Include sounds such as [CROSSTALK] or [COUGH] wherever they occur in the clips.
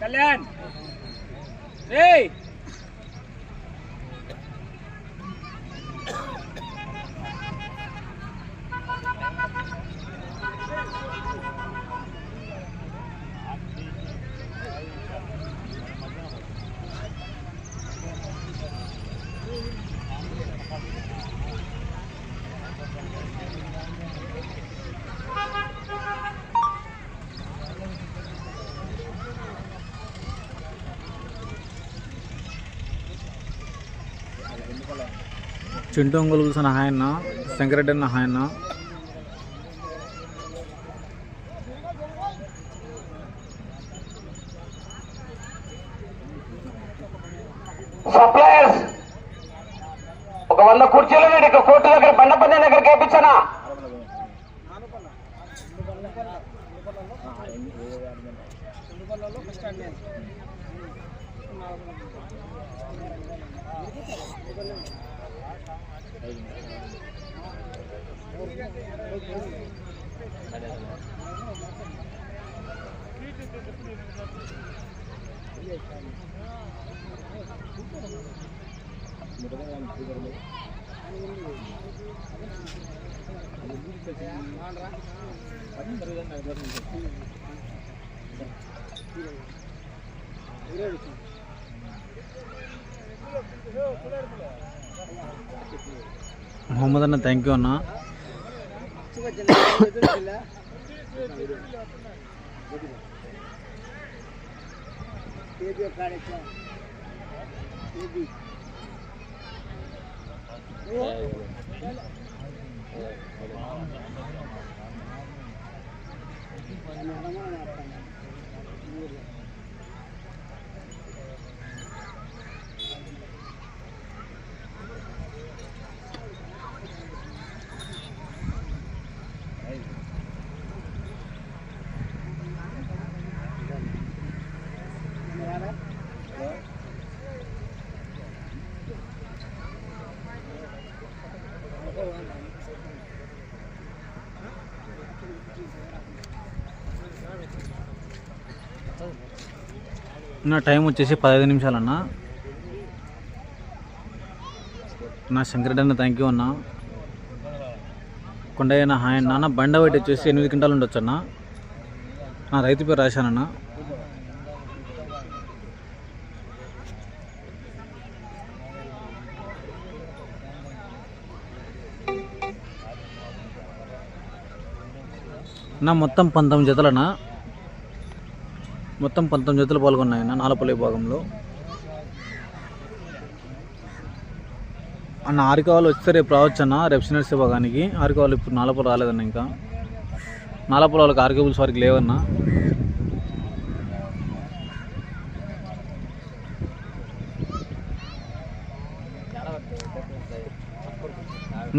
Kalian. Hey. Chintu Ongole ఆయన శంకరెడ్డి అన్న ఆయన முகமது அண்ணா தேங்க்யூ அண்ணா. இல்லை. మొహమ్మద్ అన్న థ్యాంక్ యూ అన్న నా టైం వచ్చేసి పదహైదు నిమిషాలన్నా నా శంకరెడ్డి అన్న థ్యాంక్ యూ అన్న. కొండయ్య నా హాయ్ అన్న. నా బండ బయట వచ్చేసి ఎనిమిది క్వింటాలు ఉండొచ్చు అన్న. నా రైతు పేరు రాశానన్న నా మొత్తం పంతొమ్మిది జతలన్నా మొత్తం పంతొమ్మిది జతలు పాల్గొన్నాయన్న నా నాలపల్లి విభాగంలో. అన్న ఆరికావాలు వస్తే రేపు రావచ్చు అన్న రేపు సినర్స్ విభాగానికి. ఆరికావాలు ఇప్పుడు నాలపల్లి రాలేదన్న ఇంకా. నాలపల్లి వాళ్ళకి ఆర్కేబుల్స్ వారికి లేవన్నా.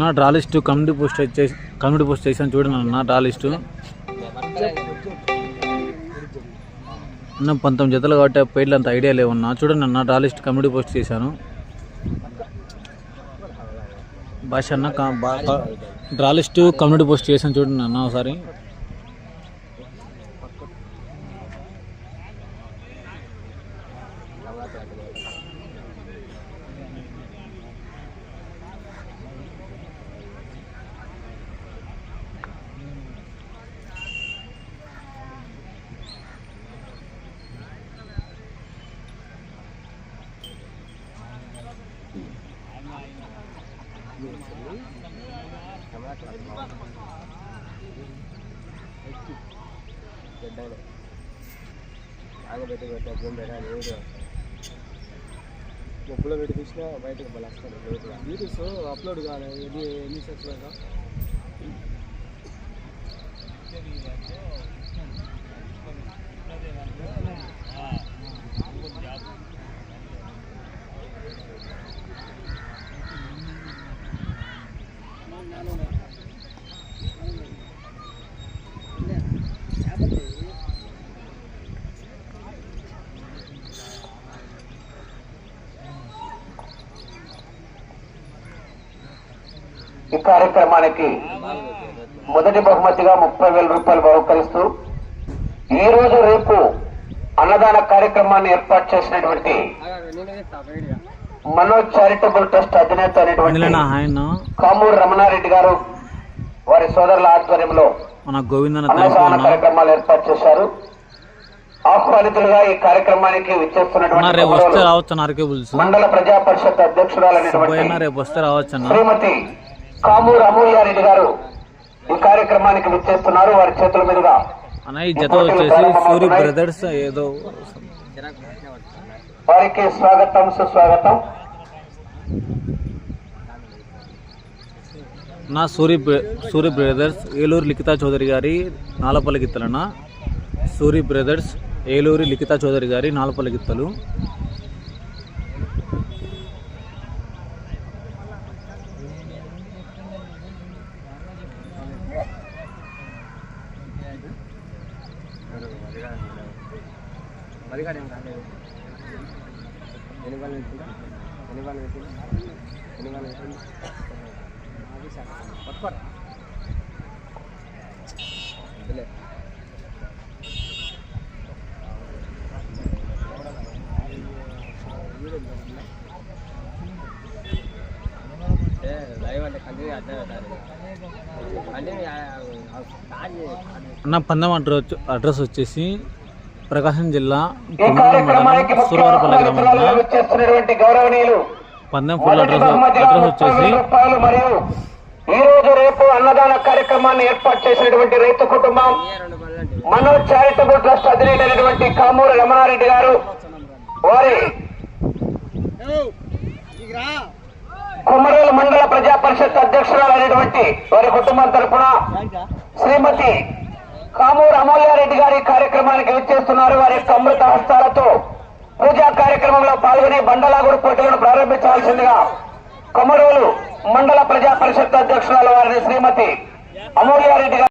నా డ్రా లిస్టు కమ్యూనిటీ పోస్ట్ చేసి కమ్యూనిటీ పోస్ట్ చేశాను చూడండి అన్న డ్రా లిస్టు. అన్న పంతొమ్మిది జతలు కాబట్టి పేర్లు అంత ఐడియా లేవన్నా చూడండి అన్న డ్రా లిస్ట్ కమ్యూనిటీ పోస్ట్ చేశాను. భాష అన్న కా- బా- డ్రా లిస్ట్ కమ్యూనిటీ పోస్ట్ చేశాను చూడండి అన్న ఒకసారి. ముప్పులో పెట్టి తీసినా బయటకు మళ్ళీ వస్తాను వీడియోస్ అప్లోడ్ కావాలి ఎన్ని ఎన్ని సెట్లో ఈ కార్యక్రమానికి మొదటి బహుమతిగా ముప్పై వేల రూపాయలు బహుకరిస్తూ ఈ రోజు రేపు అన్నదాన కార్యక్రమాన్ని ఏర్పాటు చేసినటువంటి మనోజ్ చారిటబుల్ ట్రస్ట్ అధినేత ఆయన? కామూరు రమణారెడ్డి గారు వారి సోదరుల ఆధ్వర్యంలో అన్నదాన అన్న కార్యక్రమాలు ఏర్పాటు చేశారు. ఆహ్వానితులుగా ఈ కార్యక్రమానికి విచ్చేస్తున్నటువంటి మండల ప్రజా పరిషత్ అధ్యక్షురాలైనటువంటి శ్రీమతి కామూరు అమూల్యారెడ్డి గారు ఈ కార్యక్రమానికి విచ్చేస్తున్నారు. వారి చేతుల మీదుగా సూరి బ్రదర్స్ ఏదో వారికి స్వాగతం సుస్వాగతం. నా సూరి సూరి బ్రదర్స్ ఏలూరు లిఖితా చౌదరి గారి నాలపల్లి గిత్తలన్న సూరి బ్రదర్స్ ఏలూరి లిఖితా చౌదరి గారి నాలపల్లి గిత్తలు పందెం అడ్రస్ అడ్రస్ వచ్చేసి ప్రకాశం జిల్లా సూరవరపల్లి గ్రామంలో పందెం ఫుల్ అడ్రస్ అడ్రస్ వచ్చేసి ఈ రోజు రేపు అన్నదాన కార్యక్రమాన్ని ఏర్పాటు చేసినటువంటి రైతు కుటుంబం మనోజ్ చారిటబుల్ ట్రస్ట్ అధినేత అయినటువంటి కామూరు రమణారెడ్డి గారు వారి కుమరేలు మండల ప్రజా పరిషత్ అధ్యక్షురాలైనటువంటి వారి కుటుంబం తరపున శ్రీమతి కామూరు అమూల్యారెడ్డి గారి కార్యక్రమానికి విచ్చేస్తున్నారు వారి యొక్క అమృత హస్తాలతో పూజా కార్యక్రమంలో పాల్గొని బండలాగుడు పోటీలను ప్రారంభించవలసిందిగా కొమరోలు మండల ప్రజా పరిషత్ అధ్యక్షురాలు వారిని శ్రీమతి అమూల్యారెడ్డి గారు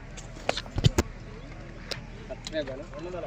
వచ్చినట్టుంది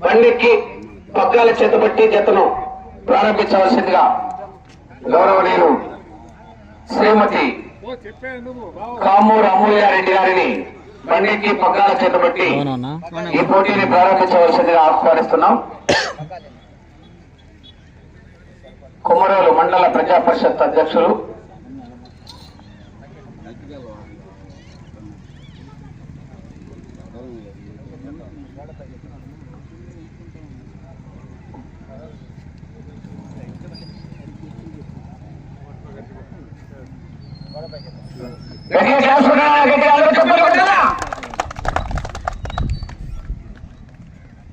బండికి పగ్గాల చేతబట్టి జతను ప్రారంభించవలసిందిగా గౌరవనీయులు శ్రీమతి కామూరు అమూల్యారెడ్డి గారిని బండికి పగ్గాల చేతబట్టి ఈ పోటీని ప్రారంభించవలసిందిగా ఆహ్వానిస్తున్నాం. కుమరోలు మండల ప్రజా పరిషత్ అధ్యక్షులు. గట్టిగా కొట్టాలా? గట్టిగా అందరూ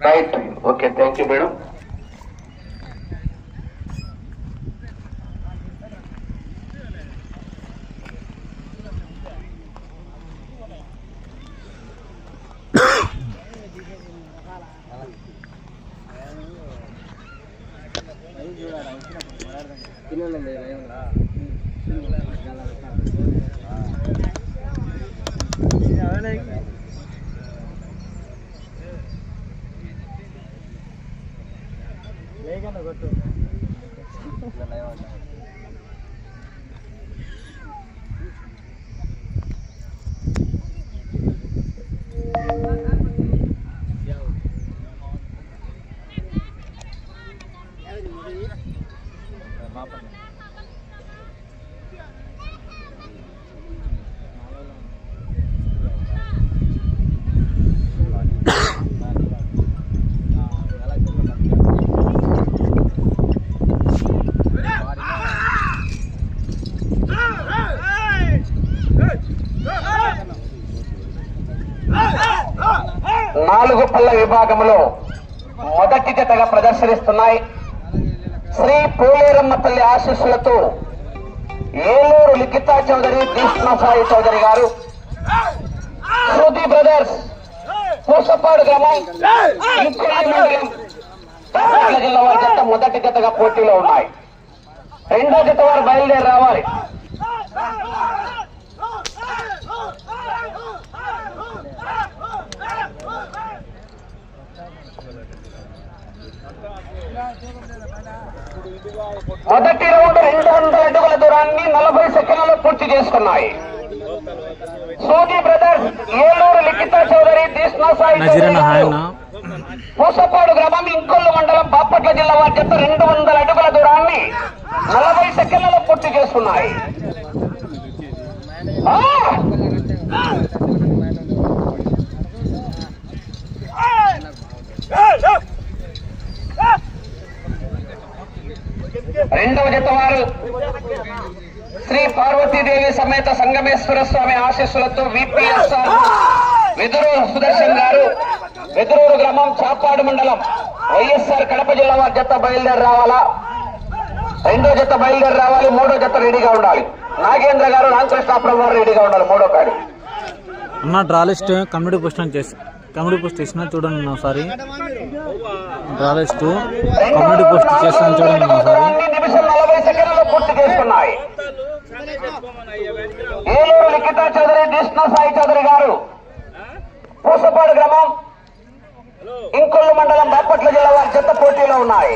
right. Okay, thank you, madam. [COUGHS] విభాగంలో మొదటి జతగా ప్రదర్శనిస్తున్నాయి. శ్రీ పోలేరమ్మ తల్లి ఆశీస్సులతో ఏలూరు లిఖితా చౌదరి కృష్ణ సాయి చౌదరి గారు శృతి బ్రదర్స్ కూసపాడు గ్రామం జిల్లా వారి జత మొదటి జతగా పోటీలో ఉన్నాయి. రెండో జత వారు బయలుదేరి రావాలి. మొదటి రౌండ్ రెండు వందల అడుగుల దూరాన్ని నలభై సెకండ్లలో పూర్తి చేసుకున్నాయి. సోది బ్రదర్స్ ఏలూరు లిఖితా చౌదరి కృష్ణ సాయి నజీరన్న హాయ్ అన్న పూసపాడు గ్రామం ఇంకొల్లు మండలం బాపట్ల జిల్లా వారి జత రెండు వందల అడుగుల దూరాన్ని నలభై సెకండ్లలో పూర్తి చేసుకున్నాయి ఆ! రెండవ జత వారు శ్రీ పార్వతీదేవి సమేత సంగమేశ్వర స్వామి ఆశీస్సులతో విపిఎస్ఆర్ వెదురూరు సుదర్శన్ గారు వెదురూరు గ్రామం చాపాడు మండలం వైఎస్ఆర్ కడప జిల్లా వారి జత బయలుదేరి రావాలా? రెండో జత బయలుదేరి రావాలి మూడో జత రెడీగా ఉండాలి. నాగేంద్ర గారు రామకృష్ణాపురం వారు రెడీగా ఉండాలి మూడో కాడి. అన్న డ్రా లిస్ట్ కమ్యూనిటీ పోస్ట్ చేసి కమ్యూనిటీ పోస్ట్ చేసిన చూడండి ఒకసారి. డ్రా లిస్ట్ కమ్యూనిటీ పోస్ట్ చేస్తాను చూడండి ఒకసారి. చేసుకున్నాయి ఏలూరు లిఖిత చౌదరి కృష్ణ సాయి చౌదరి గారు. పూసపాడు గ్రామం ఇంకొల్లు మండలం బాపట్ల జిల్లా వారి చెత్త పోటీలో ఉన్నాయి.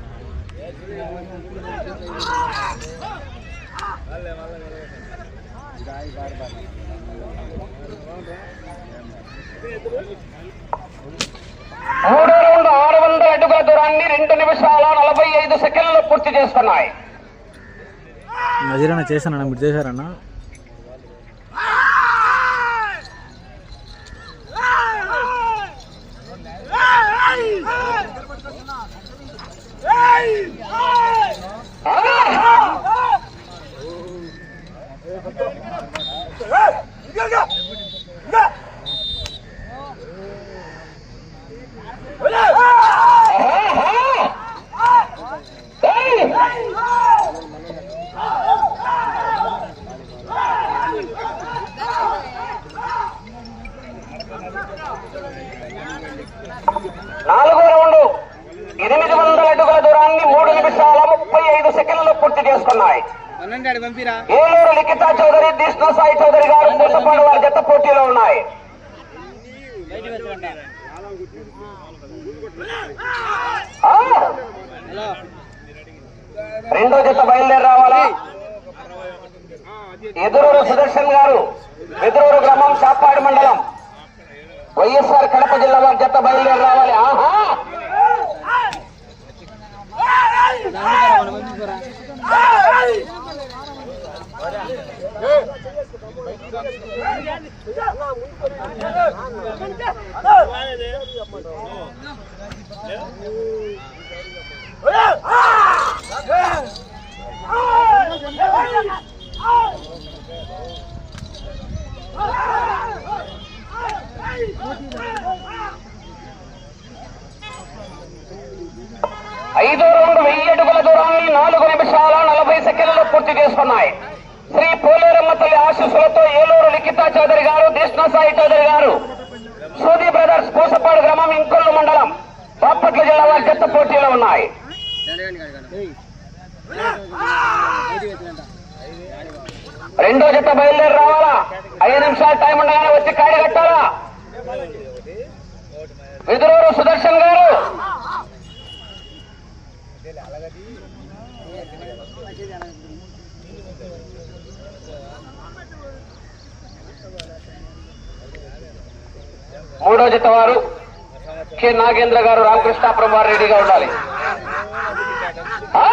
మూడో రౌండ్ ఆరు వందల అడుగుల దూరాన్ని రెండు నిమిషాల నలభై ఐదు సెకండ్లు పూర్తి చేసుకున్నాయి నజీరన్న చేశానన్న మీరు చేశారన్నా? నాలుగో రౌండ్ ఎనిమిది వందల అడుగుల దూరాన్ని మూడు నిమిషాల ముప్పై ఐదు సెకండ్లు పూర్తి చేసుకున్నాయి పంపిరా ఏలూరు లిఖితా చౌదరి కృష్ణ సాయి చౌదరి గారు పూసపాడు వారి జత పోటీలో ఉన్నాయి ఆ! రెండో జత బయలుదేరి రావాలా ఎదురూరు సుదర్శన్ గారు ఎదురూరు గ్రామం చాపాడు మండలం వైఎస్ఆర్ కడప జిల్లా వారి జత బయలుదేరి రావాలి ఆహా ఐదో రౌండ్ వెయ్యి అడుగుల దూరాన్ని నాలుగు నిమిషాల నలభై సెకండ్లలో పూర్తి చేసుకున్నాయి శ్రీ పోలేరమ్మ తల్లి ఆశీస్సులతో ఏలూరు లిఖితా చౌదరి గారు కృష్ణ సాయి చౌదరి గారు సూది బ్రదర్స్ పూసపాడు గ్రామం ఇంకొల్లు మండలం బాపట్ల జిల్లా వారి జత పోటీలో ఉన్నాయి రెండో జత బయలుదేరి రావాలా ఐదు నిమిషాలు టైం ఉండగానే వచ్చి కాడి కట్టాలా విదురూరు సుదర్శన్ గారు. మూడో జత వారు కె నాగేంద్ర గారు రామకృష్ణాపురం వారు రెడీగా ఉండాలి. ఆ!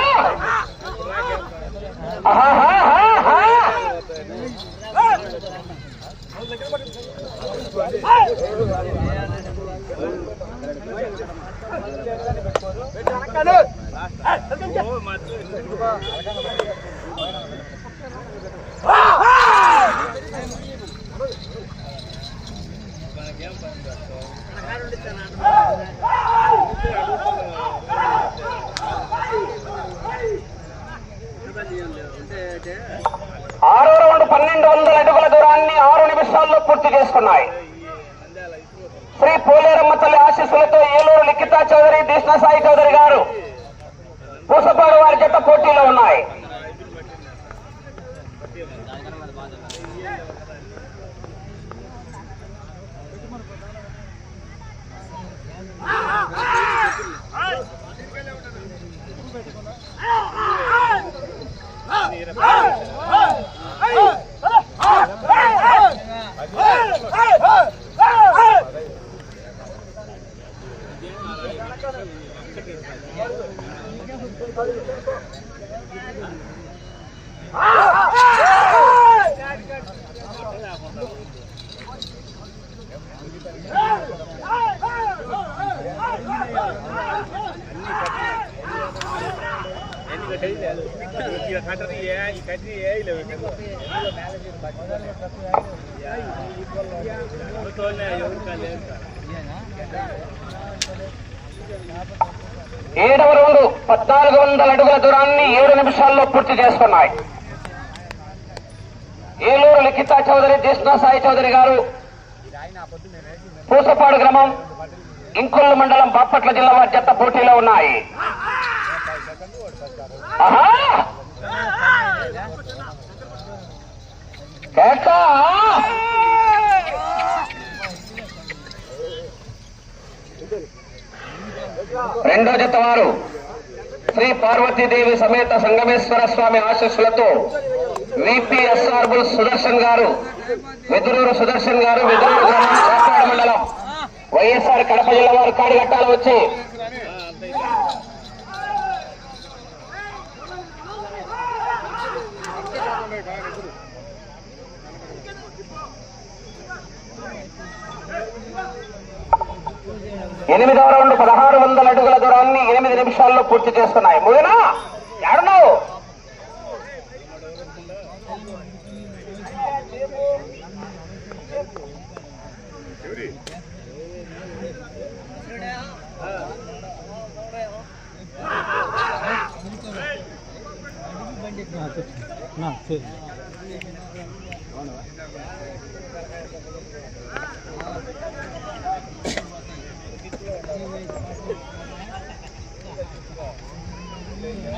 ఆరో రెండు పన్నెండు వందల అడుగుల దూరాన్ని ఆరు నిమిషాల్లో పూర్తి చేసుకున్నాయి. శ్రీ పోలేరమ్మ తల్లి ఆశీస్సులతో ఏలూరు లిఖితా చౌదరి కృష్ణ సాయి చౌదరి గారు పూసపాడు వారి జత పోటీలో ఉన్నాయి Gracias. ఏడవ రౌండ్ పద్నాలుగు వందల అడుగుల దూరాన్ని ఏడు నిమిషాల్లో పూర్తి చేసుకున్నాయి. ఏలూరు లిఖితా చౌదరి కృష్ణ సాయి చౌదరి గారు పూసపాడు గ్రామం ఇంకొల్లు మండలం బాపట్ల జిల్లా వారి జత పోటీలో ఉన్నాయి. ఆహా! రెండో జత వారు శ్రీ పార్వతీదేవి సమేత సంగమేశ్వర స్వామి ఆశీస్సులతో విపిఎస్ఆర్ బుల్ సుదర్శన్ గారు వెదురూరు సుదర్శన్ గారు వెదురూరు గ్రామం మండలం. వైఎస్ఆర్ కడప జిల్లా వారు కాడిగట్టాలు వచ్చి ఎనిమిదవ రౌండ్ పదహారు వందల అడుగుల దూరాన్ని ఎనిమిది నిమిషాల్లో పూర్తి చేస్తున్నాయి ముగినా ఎడన్నావు నా సరే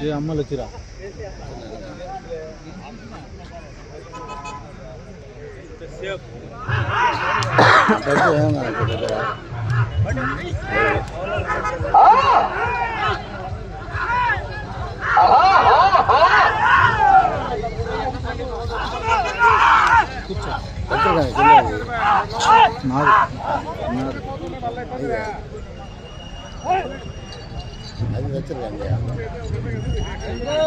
ఏ అమ్మలు వచ్చిరా డబ్బు ఏమన్నా దగ్గర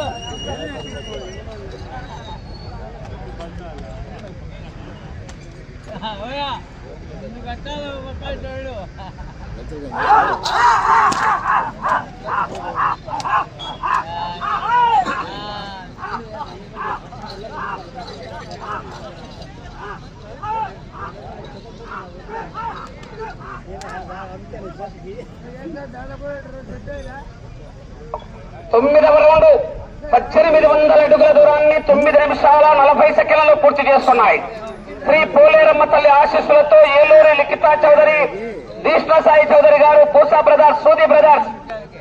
ఆ! ఆహా, ఆహా. తొమ్మిదవ రౌండ్ పద్దెనిమిది వందల అడుగుల దూరాన్ని తొమ్మిది నిమిషాల నలభై సెకండ్లలో పూర్తి చేస్తున్నాయి. శ్రీ పోలేరమ్మ తల్లి ఆశీస్సులతో ఏలూరు లిఖితా చౌదరి దీష్ణ సాయి చౌదరి గారు పూసా బ్రదర్స్ సూది బ్రదర్స్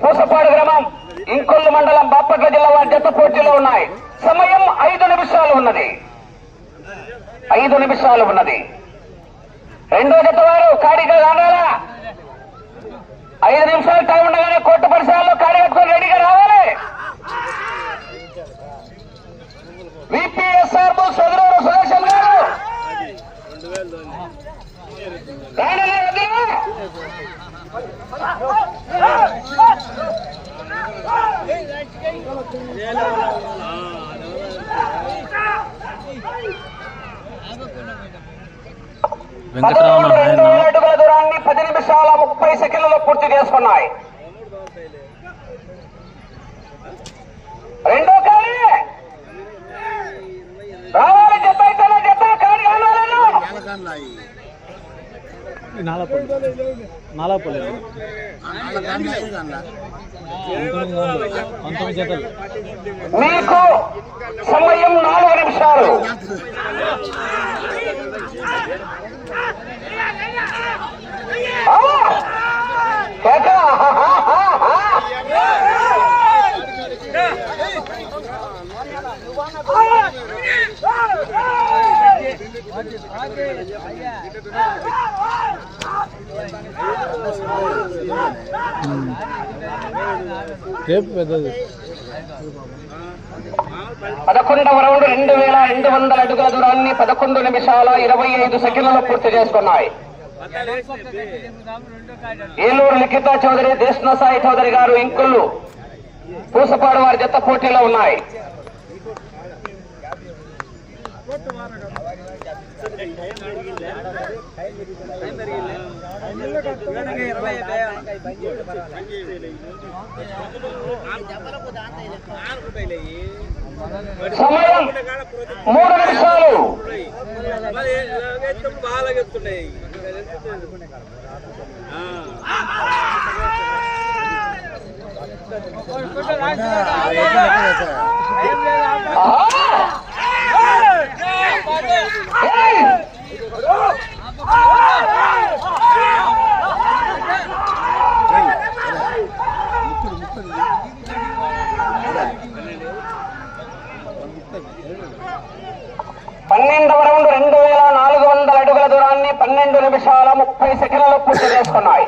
పూసపాడు గ్రామం ఇంకొల్లు మండలం బాపట్ల జిల్లా వారి జత పోటీలో ఉన్నాయి. సమయం ఐదు నిమిషాలు ఉన్నది. ఐదు నిమిషాలు ఉన్నది. రెండో జత వారు కాడిగా రావాలా ఐదు నిమిషాలు టైం ఉండగానే కోట్టు పరిసరాల్లో కార్యకర్తలు రెడీగా రావాలి. విపిఎస్ఆర్ సోదరుడు సుదర్శన్ గారు. రాయనన్నా ఆయన వేల అడుగుల దూరాన్ని పది నిమిషాల ముప్పై సెకండ్లలో పూర్తి చేసుకున్నాయి. రెండో కాలి. రావాలి జత అయితేనే జత? కాడి కావాలను నాలపల్లి. నాలపల్లి. పంతొమ్మిది జతలు. మీకు సమయం నాలుగు నిమిషాలు. ఆ! రేపు పెద్దది పదకొండవ రౌండ్ రెండు వేల రెండు వందల అడుగుల దూరాన్ని పదకొండు నిమిషాల ఇరవై ఐదు సెకండ్లలో పూర్తి చేసుకున్నాయి. ఏలూరు లిఖిత చౌదరి దేశన సాయి చౌదరి గారు ఇంకుళ్ళు పూసపాడు వారి జత పోటీలో ఉన్నాయి. సమయం మూడు నిమిషాలు బాగా చెప్తున్నాయి ఆహా! ఏయ్! పన్నెండవ రౌండ్ రెండు వేల నాలుగు వందల అడుగుల దూరాన్ని పన్నెండు ముప్పై సెకండ్లలో పూర్తి చేసుకున్నాయి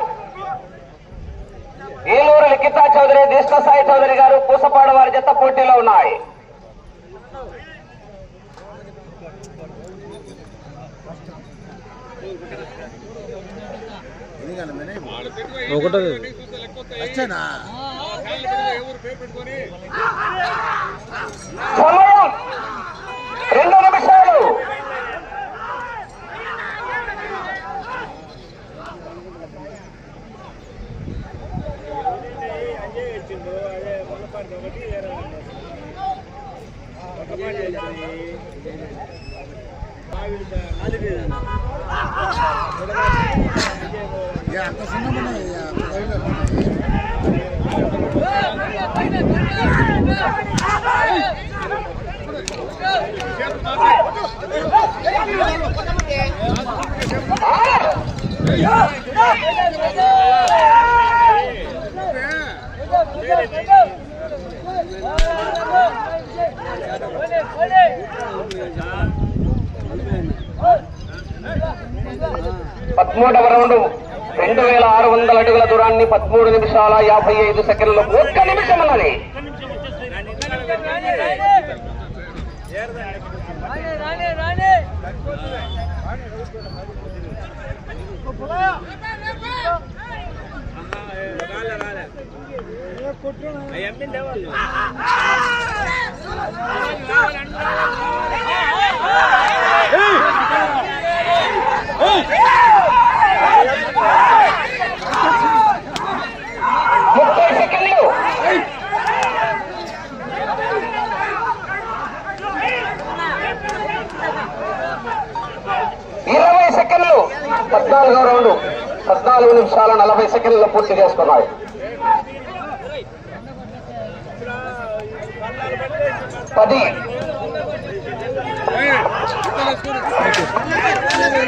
ఏలూరు లిఖితా చౌదరి సాయి చౌదరి గారు పూసపాడు వారి జత పోటీలో ఉన్నాయి. సమయం రెండు వేల ఆరు వందల అడుగుల దూరాన్ని పదమూడు నిమిషాల యాభై ఐదు సెకండ్లు ఒక్క నిమిషం ఉన్నది. ఇరవై సెకండ్లు. పద్నాలుగో రౌండ్. పద్నాలుగు నిమిషాల నలభై సెకండ్లు పూర్తి చేసుకున్నాయి. పది.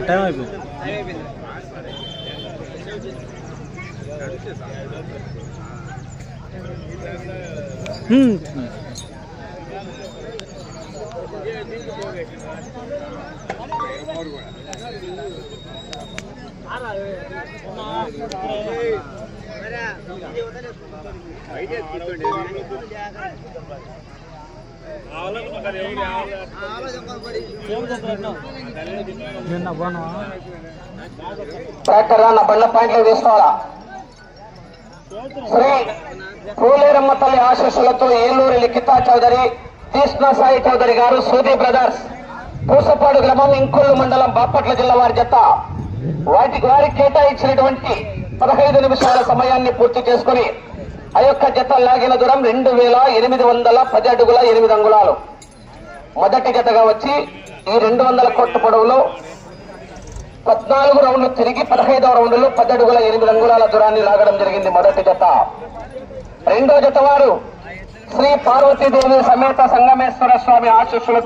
ಟೈಮ್ ಆಯ್ತು ಹ್ಞೂ ಐಡಿಯಾ ట్రాక్టర్? అన్న బండ్ల పాయింట్లు తీసుకోవాలా శ్రీ పూలేరమ్మ తల్లి ఆశీస్సులతో ఏలూరు లిఖితా చౌదరి కృష్ణ సాయి చౌదరి గారు సూది బ్రదర్స్ పూసపాడు గ్రామం ఇంకొల్లు మండలం బాపట్ల జిల్లా వారి జత. వాటికి వారికి కేటాయించినటువంటి పదహైదు నిమిషాల సమయాన్ని పూర్తి చేసుకుని ఆ యొక్క జత లాగిన దూరం రెండు వేల ఎనిమిది వందల పది అడుగుల ఎనిమిది అంగుళాలు. మొదటి జతగా వచ్చి ఈ రెండు వందల కోట్ల పొడవులో పద్నాలుగు రౌండ్లు తిరిగి పదహైదవ రౌండ్లో పది అడుగుల ఎనిమిది అంగుళాల దూరాన్ని లాగడం జరిగింది మొదటి జత. రెండో జత వారు శ్రీ పార్వతీదేవి సమేత సంగమేశ్వర స్వామి ఆశీస్సులతో